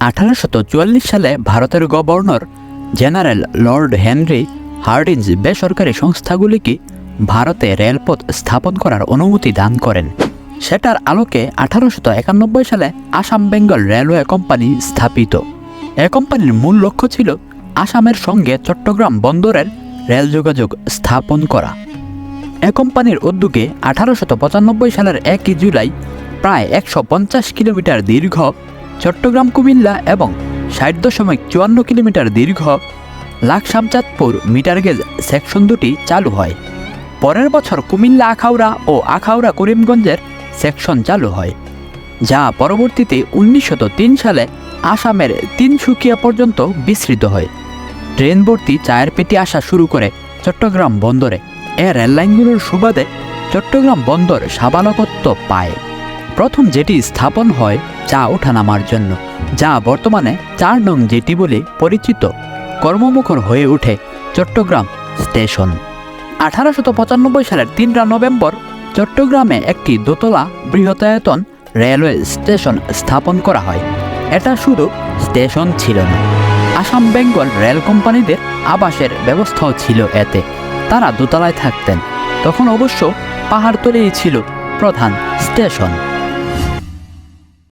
আঠারোশত সালে ভারতের governor general lord Henry Hardinge বেসরকারি সংস্থাগুলিকে ভারতে রেলপথ স্থাপন করার অনুমতি দান করেন। সেটার আলোকে আঠারোশত একানব্বই সালে আসাম বেঙ্গল রেলওয়ে কোম্পানি স্থাপিত। এ কোম্পানির মূল লক্ষ্য ছিল আসামের সঙ্গে চট্টগ্রাম বন্দরের রেল যোগাযোগ স্থাপন করা। এ কোম্পানির উদ্যোগে আঠারোশত পঁচানব্বই সালের একই জুলাই প্রায় একশো পঞ্চাশ কিলোমিটার দীর্ঘ চট্টগ্রাম কুমিল্লা এবং ষাট দশমিক চুয়ান্ন কিলোমিটার দীর্ঘ লাকসামচাঁদপুর মিটার গেজ সেকশন দুটি চালু হয়। পরের বছর কুমিল্লা, আখাউড়া ও আখাউড়া করিমগঞ্জের সেকশন চালু হয়, যা পরবর্তীতে উনিশশত তিন সালে আসামের তিনসুকিয়া পর্যন্ত বিস্তৃত হয়। ট্রেন ভর্তি চায়ের পেটি আসা শুরু করে চট্টগ্রাম বন্দরে। এ রেললাইনগুলোর সুবাদে চট্টগ্রাম বন্দর সাবালকত্ব পায়। প্রথম যেটি স্থাপন হয় চা ওঠানামার জন্য, যা বর্তমানে চার নং জেটি বলে পরিচিত। কর্মমুখর হয়ে ওঠে চট্টগ্রাম স্টেশন। আঠারোশত পঁচানব্বই সালের তিনরা নভেম্বর, চট্টগ্রামে একটি দোতলা বৃহতায়তন রেলওয়ে স্টেশন স্থাপন করা হয়। এটা শুধু স্টেশন ছিল না, আসাম বেঙ্গল রেল কোম্পানিদের আবাসের ব্যবস্থাও ছিল এতে। তারা দোতলায় থাকতেন, তখন অবশ্য পাহাড়তলেই ছিল প্রধান স্টেশন।